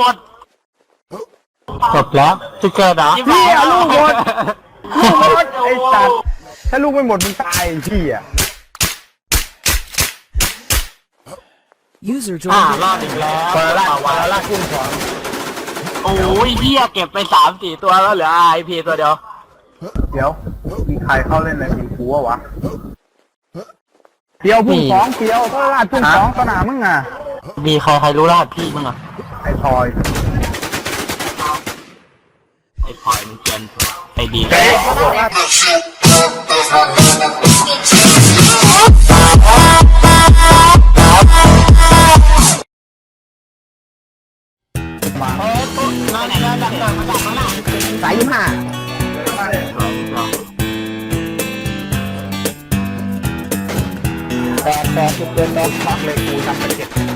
กดจบแล้วจะเกิดเหรอพี่เอาลูกหมดลูกหมดไอ้สัตว์ถ้าลูกไม่หมดมึงตายไอ้พี่อะ User อ่า joined. รอดอีกแล้วปาราล่าปาราล่ากุ้งสองโอ้ยเฮียเก็บไปสามสี่ตัวแล้วเหลือไอพีตัวเดียวเดี๋ยวมีใครเข้าเล่นอะไรมีกูวะวะเปียวพุ่งสองเปียวปาราล่าพุ่งสองสนามมึงอะมีใครใครรู้รหัสพี่มั้งอะ ไอ้ทอยไอ้พลอยมันเกินไอ้ดีเป๊ะนั่นแหละดักดักมาดักมาดักสายยี่ห้าแปดแปดจุดเดินแปดพักเลยกูทำไปเจ็ดนา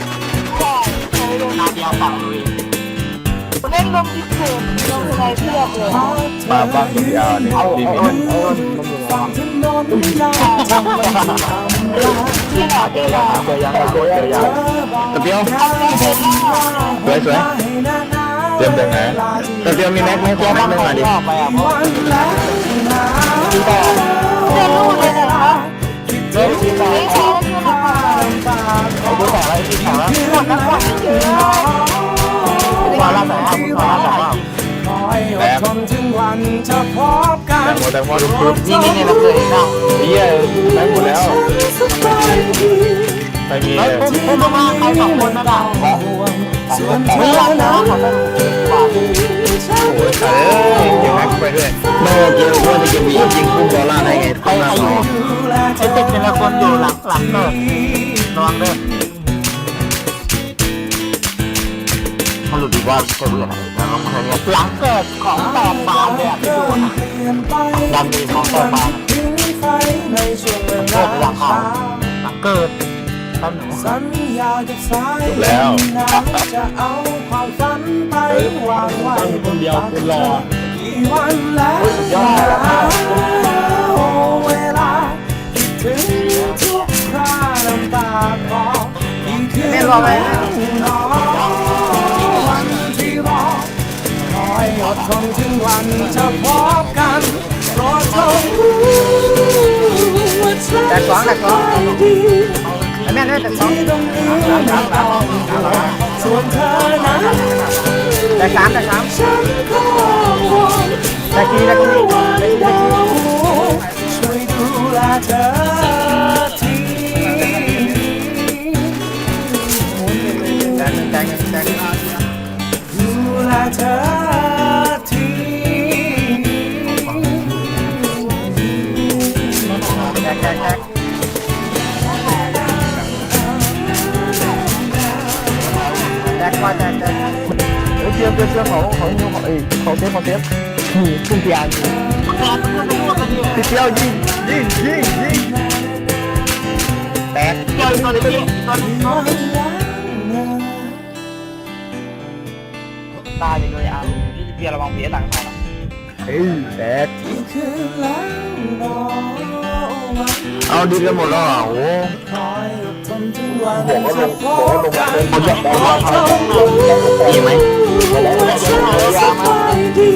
เดียวฝั่งลุยเล่นลงที่ถูกลงในเทียบเลยมาบ้างยาวเนี่ยเอาเอาเอาเอาที่ไหนเจอยังเจอยังเจอยังตะเปียวทำได้เป็นมากสวยสวยเตรียมจากไหนตะเปียวมีแม็กไหมขอแม็กหนึ่งมาดิออกไปอะเพราะเล่นลูกเลยนะคะเริ่มทีต่อไม่ใช่แล้วคือนะคะไอ้ผู้ต่ออะไรที่ต่อ แตงโมแตงโมทุกทุกนี่นี่นี่เราเคยนั่งเฮียแม็กหมดแล้วไปมีเฮ้ยพุ่มพุ่มมาใครสองคนนะด่าไม่รักนะขอโทษโอ้ยเอ้ยเก็บแม็กไปด้วยโน่เกี่ยวว่าจะเก็บวียิงพุ่งบอลล่าได้ไงใครใครอยู่ไอ้ติดเป็นละคนอยู่หลังหลังเนินระวังเด้อมั ว่าใช่เพื่อะไรแล้วก็เคยหลังเกิดของแตกบาเลยอะพี่ดูนะดันดีของแตกบานโคตรหลังเขาหลังเกิดต้นหนูสัญญากับสายแล้วจะเอาความฝันไปวางไว้คนเดียวคนรอกี่วันแล้วเวลาคิดถึงทุกคราน้ำตาคลอกี่คืนรอวัน อยอดทนถึงวันจะพบกันโปรดจงรู้ว่าฉันแต่สองแต่สองดีแม่ได้แต่สองที่ตรงนี้ไม่ต้องห่วงส่วนเธอนั้นแต่สามแต่สามฉันก็ห่วงแต่กี่แต่กี่ช่วยดูแลเธอทีแต่แต่แต่ดูแลเธอ แต่ก็แต่แต่เฮ้ยเชื่อเชื่อเชื่อเขาเขาเขาเอ้ยเขาเซฟเขาเซฟนี่ตุ้งเปียนแกเพื่อนไม่พูดกันดิติเปียวยิงยิงยิงยิงแตกเดี๋ยวตอนนี้ตอนนี้ตายเลยอะพี่เบียร์ระวังเบียร์หลังเขาเฮ้ยแตก กี่คืนแล้วรอวันเอาดีกันหมดแล้วอะโอ้คอยอดทนถึงวันบอกว่าลจะงพบอกว่าลบงกันคนอยากบอกว่าเขามีไหมฉันสบาดี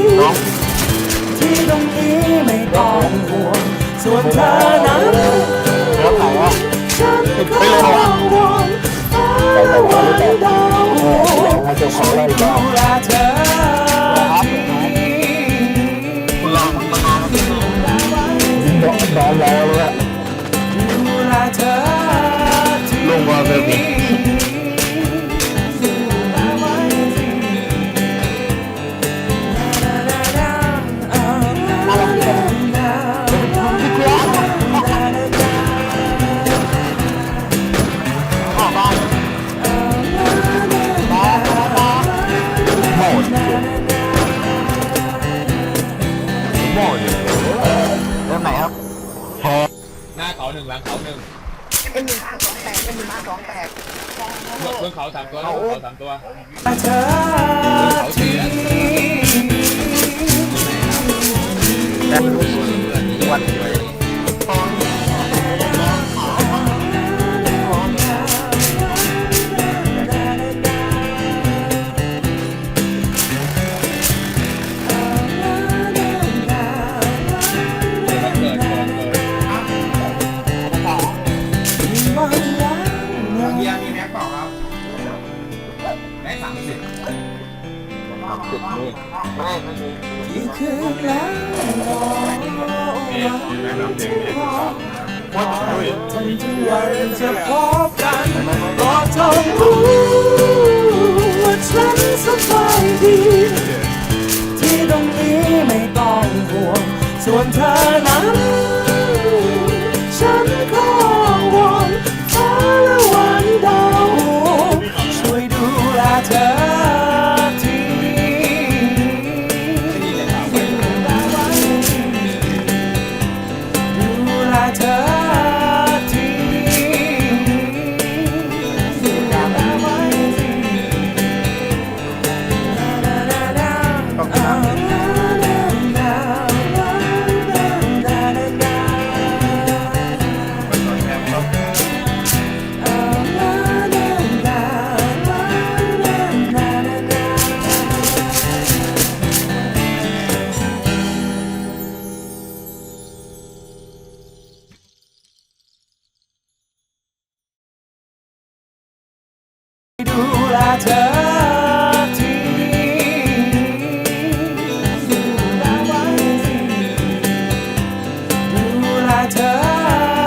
ที่ตรงนี้ไม่ต้องห่วงส่วนเธอนั้นแล้วไหนอะฉันก็กังวลเฝ้าวันดาวช่วยดูแลเธอ บื้องเขาสามตัวแล้วเบื้องเขาสามตัวเธอเขาสี่อะแต่วัน จุดนี้ไม่ไม่มีกี่คืนแล้วรอนี่แนะนำเพลงนี้ถูกต้องจนถึงวันจะพบกันรอเธอรู้ว่าฉันสบายดี ที่ตรงนี้ไม่ต้องห่วงส่วนเธอนั้น do.